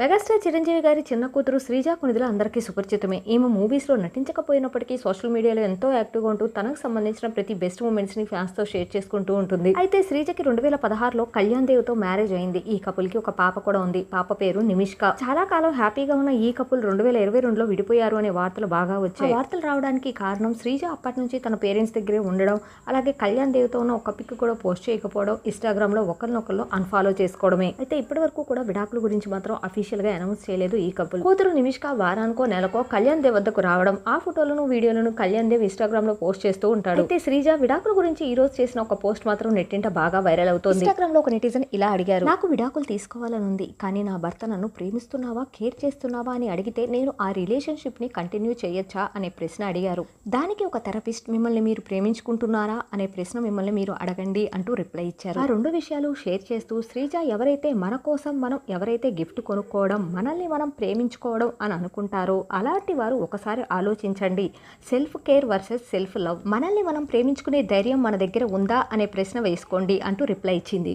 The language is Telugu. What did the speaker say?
మెగాస్టార్ చిరంజీవి గారి చిన్న కూతురు శ్రీజ కొనిదిల అందరికీ సుపరిచితమే. ఈమె మూవీస్లో నటించకపోయినప్పటికీ సోషల్ మీడియాలో ఎంతో యాక్టివ్గా ఉంటూ తనకు సంబంధించిన ప్రతి బెస్ట్ మూమెంట్స్ని ఫ్యాన్స్తో షేర్ చేసుకుంటూ ఉంటుంది. అయితే శ్రీజకి రెండు వేల పదహారులో కళ్యాణ్ దేవ్తో మ్యారేజ్ అయింది. ఈ కపుల్కి ఒక పాప కూడా ఉంది. పాప పేరు నిమిష్క. చాలా కాలం హ్యాపీగా ఉన్న ఈ కపుల్ రెండు వేల ఇరవై రెండులో విడిపోయారు అనే వార్తలు బాగా వచ్చాయి. వార్తలు రావడానికి కారణం శ్రీజ అప్పటి నుంచి తన పేరెంట్స్ దగ్గరే ఉండడం అలాగే కళ్యాణ్ దేవ్తో ఉన్న ఒక పిక్ కూడా పోస్ట్ చేయకపోవడం ఇన్స్టాగ్రామ్లో ఒకరినొకరు అన్ఫాలో చేసుకోవడమే. అయితే ఇప్పటి వరకు కూడా విడాకుల గురించి మాత్రం అఫీ గా అనౌన్స్ చేయలేదు ఈ కపుల్ కూతురు నిమిష్క వారానికో నెలకో కళ్యాణ్ దేవ్ వద్దకు రావడం ఆ ఫోటోలను వీడియోలను కళ్యాణ్ దేవ్ ఇన్స్టాగ్రామ్లో పోస్ట్ చేస్తూ ఉంటాడు. అయితే శ్రీజ విడాకుల గురించి ఈ రోజు చేసిన ఒక పోస్ట్ మాత్రం నెట్టింట బాగా వైరల్ అవుతుంది. ఇన్స్టాగ్రామ్లో ఒక నెటిజన్ ఇలా అడిగారు. నాకు విడాకులు తీసుకోవాలని ఉంది కానీ నా భర్త నన్ను ప్రేమిస్తున్నావా కేర్ చేస్తున్నావా అని అడిగితే నేను ఆ రిలేషన్షిప్ని కంటిన్యూ చేయొచ్చా అనే ప్రశ్న అడిగారు. దానికి ఒక థెరపిస్ట్ మిమ్మల్ని మీరు ప్రేమించుకుంటున్నారా అనే ప్రశ్న మిమ్మల్ని మీరు అడగండి అంటూ రిప్లై ఇచ్చారు. ఆ రెండు విషయాలు షేర్ చేస్తూ శ్రీజ ఎవరైతే మన కోసం మనం ఎవరైతే గిఫ్ట్ కొనుక్కోవడం మనల్ని మనం ప్రేమించుకోవడం అని అనుకుంటారో అలాంటి వారు ఒకసారి ఆలోచించండి. Self care versus self love. మనల్ని మనం ప్రేమించుకునే ధైర్యం మన దగ్గర ఉందా అనే ప్రశ్న వేసుకోండి అంటూ రిప్లై ఇచ్చింది.